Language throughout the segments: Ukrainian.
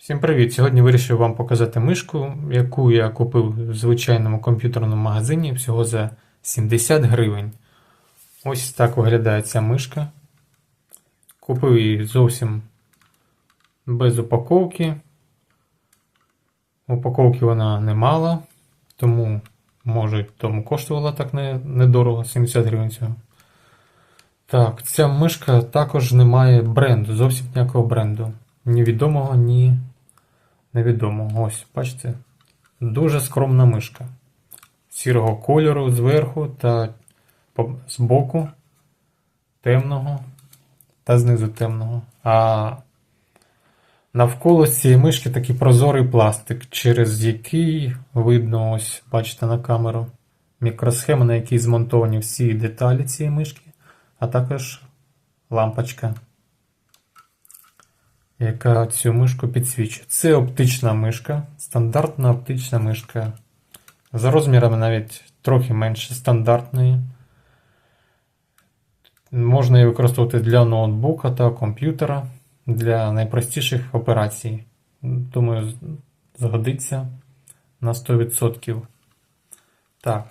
Всім привіт! Сьогодні вирішив вам показати мишку, яку я купив в звичайному комп'ютерному магазині всього за 70 гривень. Ось так виглядає ця мишка. Купив її зовсім без упаковки. Упаковки вона не мала, тому, може, тому коштувала так недорого 70 гривень цього. Так, ця мишка також не має бренду, зовсім ніякого бренду. Ні відомого, ні невідомого. Ось, бачите, дуже скромна мишка. Сірого кольору зверху та по- збоку темного та знизу темного. А навколо цієї мишки такий прозорий пластик, через який видно, ось, бачите на камеру, мікросхема, на якій змонтовані всі деталі цієї мишки, а також лампочка яка цю мишку підсвічує. Це оптична мишка, стандартна оптична мишка. За розмірами навіть трохи менше стандартної. Можна її використовувати для ноутбука та комп'ютера для найпростіших операцій. Думаю, згодиться на 100%. Так.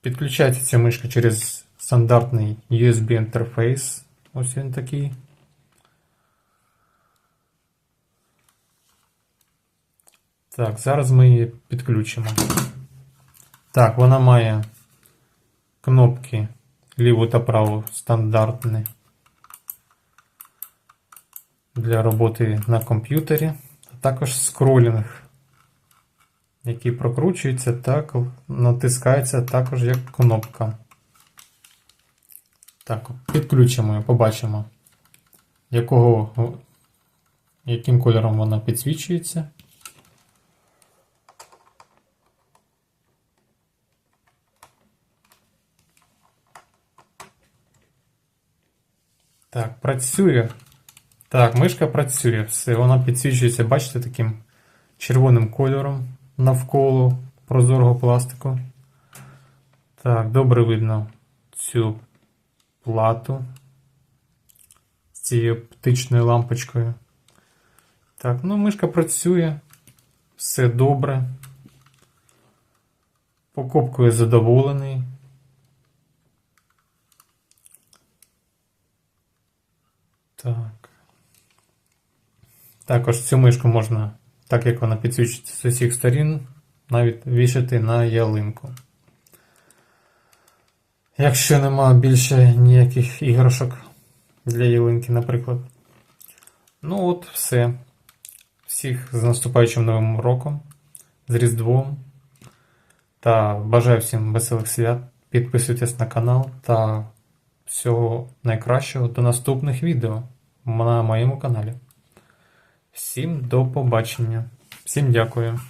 Підключається ця мишка через стандартний USB інтерфейс. Ось він такий. Так, зараз ми її підключимо. Так, вона має кнопки ліву та праву стандартні для роботи на комп'ютері, а також скролінг, який прокручується, так, натискається також як кнопка. Так, підключимо і побачимо, якого, яким кольором вона підсвічується. Так, працює. Так, мишка працює. Все, вона підсвічується, бачите, таким червоним кольором навколо прозорого пластику. Так, добре видно цю плату з цією оптичною лампочкою. Так, ну мишка працює. Все добре. Покупкою задоволений. Так. Також цю мишку можна, так як вона підсвічується з усіх сторін, навіть вішати на ялинку. Якщо нема більше ніяких іграшок для ялинки, наприклад. Ну от, все. Всіх з наступаючим новим роком, з Різдвом. Та бажаю всім веселих свят. Підписуйтесь на канал та всього найкращого до наступних відео на моєму каналі. Всім до побачення. Всім дякую.